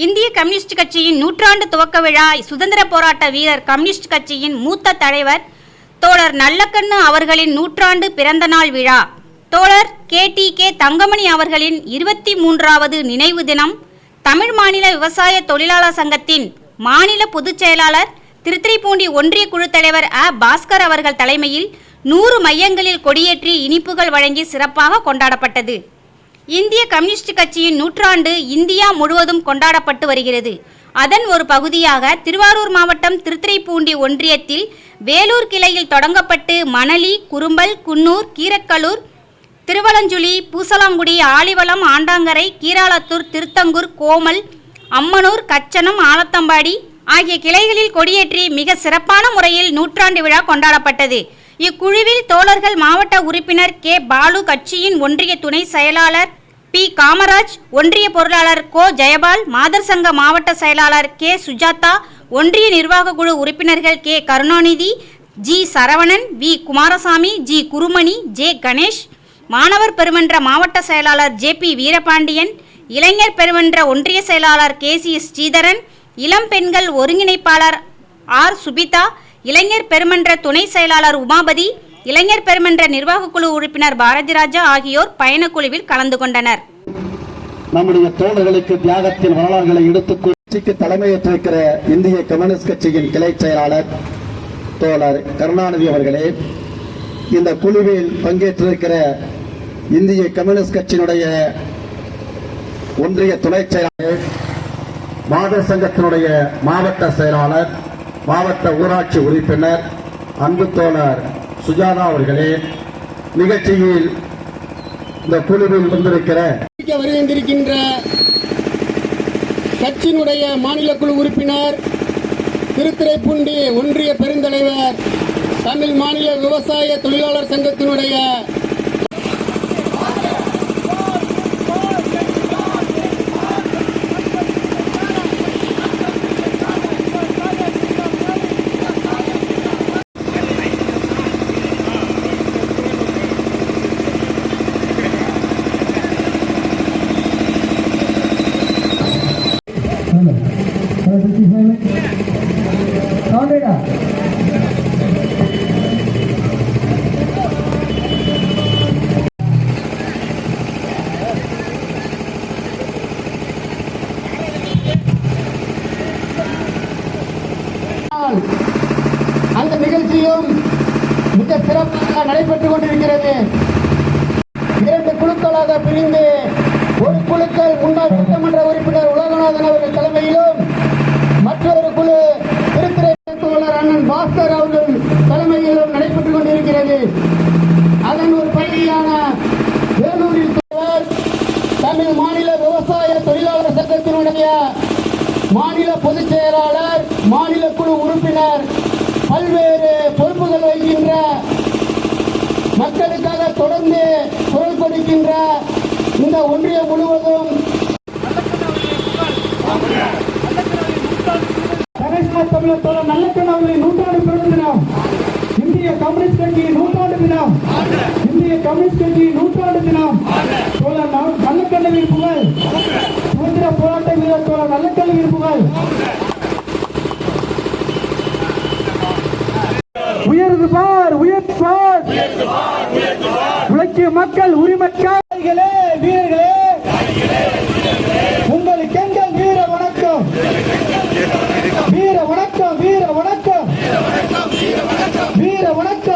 இந்திய கம்யூனிஸ்ட் கட்சியின் நூற்றாண்டு துவக்க விழா சுதந்திர போராட்ட வீரர் கம்யூனிஸ்ட் கட்சியின் மூத்த தலைவர் தோழர் நல்லக்கண்ணு அவர்களின் நூற்றாண்டு பிறந்த நாள் விழா. தோழர் கே. டி. கே. தங்கமணி அவர்களின் இருபத்தி மூன்றாவது நினைவு தினம் தமிழ் மாநில விவசாய தொழிலாளர் சங்கத்தின் மாநில பொதுச் செயலாளர் திருத்துறைப்பூண்டி ஒன்றிய குழு தலைவர் அ. பாஸ்கர் அவர்கள் தலைமையில் நூறு மையங்களில் கொடியேற்றி இனிப்புகள் வழங்கி சிறப்பாக கொண்டாடப்பட்டது. இந்திய கம்யூனிஸ்ட் கட்சியின் நூற்றாண்டு இந்தியா முழுவதும் கொண்டாடப்பட்டு வருகிறது. அதன் ஒரு பகுதியாக திருவாரூர் மாவட்டம் திருத்துறைப்பூண்டி ஒன்றியத்தில் வேலூர் கிளையில் தொடங்கப்பட்டு மணலி குறும்பல் குன்னூர் கீரக்கலூர் திருவலஞ்சுழி பூசலாங்குடி ஆலிவளம் ஆண்டாங்கரை கீராளத்தூர் திருத்தங்கூர் கோமல் அம்மனூர் கச்சனம் ஆலத்தம்பாடி ஆகிய கிளைகளில் கொடியேற்றி மிக சிறப்பான முறையில் நூற்றாண்டு விழா கொண்டாடப்பட்டது. இக்குழுவில் தோழர்கள் மாவட்ட உறுப்பினர் கே. பாலு கட்சியின் ஒன்றிய துணை செயலாளர் பி. காமராஜ் ஒன்றிய பொருளாளர் கோ. ஜெயபால் மாதர் சங்க மாவட்ட செயலாளர் கே. சுஜாதா ஒன்றிய நிர்வாக குழு உறுப்பினர்கள் K. Karunanidhi G. Saravanan V. Kumarasamy G. Gurumani J. Ganesh மாணவர் பெருமன்ற மாவட்ட செயலாளர் ஜே. பி. வீரபாண்டியன் இளைஞர் பெருமன்ற ஒன்றிய செயலாளர் கே. சி. ஸ்ரீதரன் இளம் பெண்கள் ஒருங்கிணைப்பாளர் ஆர். சுபிதா இளைஞர் பெருமன்ற துணை செயலாளர் உமாபதி இளைஞர் பெருமன்ற நிர்வாக குழு உறுப்பினர் பாரதிராஜா ஆகியோர் பயணக்குழுவில் கலந்து கொண்டனர். நம்முடைய தோழர்களுக்கு தியாகத்தின் வரலாறுகளை எடுத்துக் கட்சிக்கு தலைமையேற்றிருக்கிற இந்திய கம்யூனிஸ்ட் கட்சியின் கிளை செயலாளர் தோழர் கருணாநிதி அவர்களே இந்த குழுவில் பங்கேற்றிருக்கிற இந்திய கம்யூனிஸ்ட் கட்சியினுடைய ஒன்றிய துணை செயலாளர் மாத சங்கத்தினுடைய மாவட்ட செயலாளர் மாவட்ட ஊராட்சி உறுப்பினர் அன்பு தோழர் சுஜாதா அவர்களே நிகழ்ச்சியில் இந்த குழுவில் வந்திருக்கிற வருகின்றிருக்கின்ற கட்சியினுடைய மாநில குழு உறுப்பினர் திருத்துறைப்பூண்டி ஒன்றிய பெருந்தலைவர் தமிழ் மாநில விவசாய தொழிலாளர் சங்கத்தினுடைய சிறப்பாக நடைபெற்றுக் கொண்டிருக்கிறது. இரண்டு குழுக்களாக பிரிந்து ஒரு குழுக்கள் முன்னாள் சட்டமன்ற உறுப்பினர் உலகநாதன் அவர்கள் தலைமையிலும் மற்றொரு குழு திருத்திரைத்தோழர் அண்ணன் பாஸ்கர் அவர்கள் தலைமையிலும் நடைபெற்றுக் கொண்டிருக்கிறது. அதன் ஒரு பகுதியான வேலூரில் தமிழ் மாநில விவசாய தொழிலாளர் சங்கத்தினுடைய மாநில பொதுச் செயலாளர் மாநில குழு உறுப்பினர் பல்வேறு பொறுப்புகள் வகிக்கின்ற மக்களுக்காக தொடர்ந்து குரல் கொடுக்கின்ற இந்த ஒன்றியம் முழுவதும் கணேஷ்மா தமிழர் தோழர் நல்லக்கண் நூற்றாண்டு பிறந்த தினம். இந்திய கம்யூனிஸ்ட் கட்சியின் நூற்றாண்டு தினம். இந்திய கம்யூனிஸ்ட் கட்சியின் நூற்றாண்டு தினம். தோழர் நல்ல நல்லக்கண்ணின் புகழ். சுதந்திர போராட்ட வீரர் தோழர் நல்லக்கண்ணின் புகழ். உயர்ந்து மக்கள் உரிமைக்காரர்களே வீரர்களே. உங்களுக்கு எங்கள் வீர வணக்கம். வீர வணக்கம் வீர வணக்கம். வீர வணக்கம் வீர வணக்கம்.